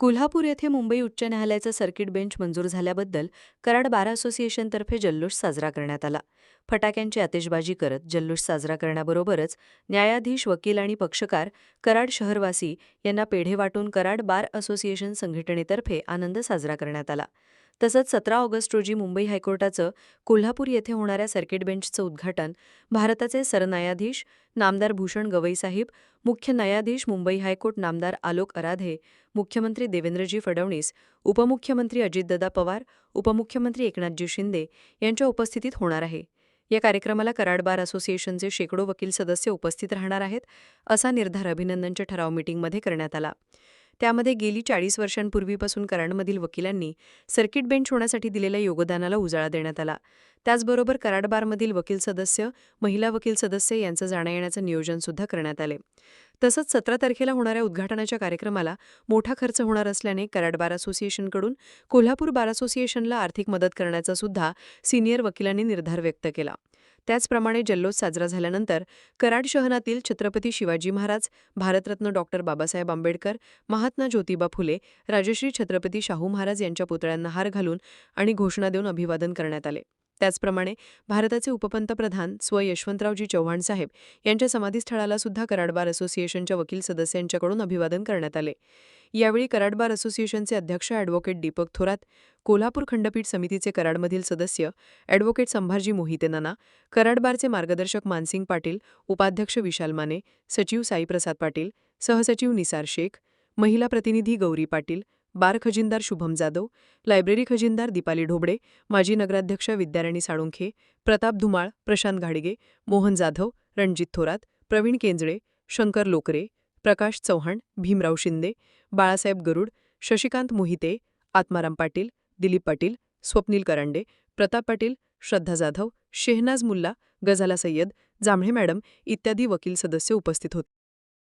कोल्हापूर येथे मुंबई उच्च न्यायालयाचा सर्किट बेंच मंजूर झाल्याबद्दल कराड बार असोसिएशनतर्फे जल्लोष साजरा करण्यात आला. फटाक्यांची आतिषबाजी करत जल्लोष साजरा करण्याबरोबरच न्यायाधीश वकील आणि पक्षकार कराड शहरवासी यांना पेढे वाटून कराड बार असोसिएशन संघटनेतर्फे आनंद साजरा करण्यात आला. तसंच सतरा ऑगस्ट रोजी मुंबई हायकोर्टाचं कोल्हापूर येथे होणाऱ्या सर्किट बेंचचं उद्घाटन भारताचे सरन्यायाधीश नामदार भूषण गवईसाहेब मुख्य न्यायाधीश मुंबई हायकोर्ट नामदार आलोक अराधे मुख्यमंत्री देवेंद्रजी फडणवीस उपमुख्यमंत्री अजितदादा पवार उपमुख्यमंत्री एकनाथजी शिंदे यांच्या उपस्थितीत होणार आहे. या कार्यक्रमाला कराड बार असोसिएशनचे शेकडो वकील सदस्य उपस्थित राहणार आहेत असा निर्धार अभिनंदनच्या ठराव मीटिंगमध्ये करण्यात आला. त्यामध्ये गेली चाळीस वर्षांपूर्वीपासून कराडमधील वकिलांनी सर्किट बेंच होण्यासाठी दिलेल्या योगदानाला उजाळा देण्यात आला. त्याचबरोबर कराड बारमधील वकील सदस्य महिला वकील सदस्य यांचं जाण्यायेण्याचं नियोजन सुद्धा करण्यात आले. तसंच सतरा तारखेला होणाऱ्या उद्घाटनाच्या कार्यक्रमाला मोठा खर्च होणार असल्याने कराड बार असोसिएशनकडून कोल्हापूर बार असोसिएशनला आर्थिक मदत करण्याचा सुद्धा सिनियर वकिलांनी निर्धार व्यक्त केला. त्याचप्रमाणे जल्लोष साजरा झाल्यानंतर कराड शहरातील छत्रपती शिवाजी महाराज भारतरत्न डॉक्टर बाबासाहेब आंबेडकर महात्मा ज्योतिबा फुले राजश्री छत्रपती शाहू महाराज यांच्या पुतळ्यांना हार घालून आणि घोषणा देऊन अभिवादन करण्यात आले. त्याचप्रमाणे भारताचे उपपंतप्रधान स्व यशवंतरावजी चव्हाण साहेब यांच्या समाधीस्थळाला सुद्धा कराडबार असोसिएशनच्या वकील सदस्यांच्याकडून अभिवादन करण्यात आले. यावेळी कराडबार असोसिएशनचे अध्यक्ष ॲडव्होकेट दीपक थोरात कोल्हापूर खंडपीठ समितीचे कराडमधील सदस्य ॲडव्होकेट संभाजी मोहिते नाना कराडबारचे मार्गदर्शक मानसिंग पाटील उपाध्यक्ष विशाल माने सचिव साईप्रसाद पाटील सहसचिव निसार शेख महिला प्रतिनिधी गौरी पाटील बार खजिनदार शुभम जाधव लायब्ररी खजिनदार दीपाली ढोबळे माजी नगराध्यक्ष विद्याराणी साळुंखे प्रताप धुमाळ प्रशांत घाडगे मोहन जाधव रणजित थोरात प्रवीण केंजळे शंकर लोकरे प्रकाश चव्हाण भीमराव शिंदे बाळासाहेब गरुड शशिकांत मोहिते आत्माराम पाटील दिलीप पाटील स्वप्नील करंडे प्रताप पाटील श्रद्धा जाधव शेहनाज मुल्ला गझाला सय्यद जांभळे मॅडम इत्यादी वकील सदस्य उपस्थित होते.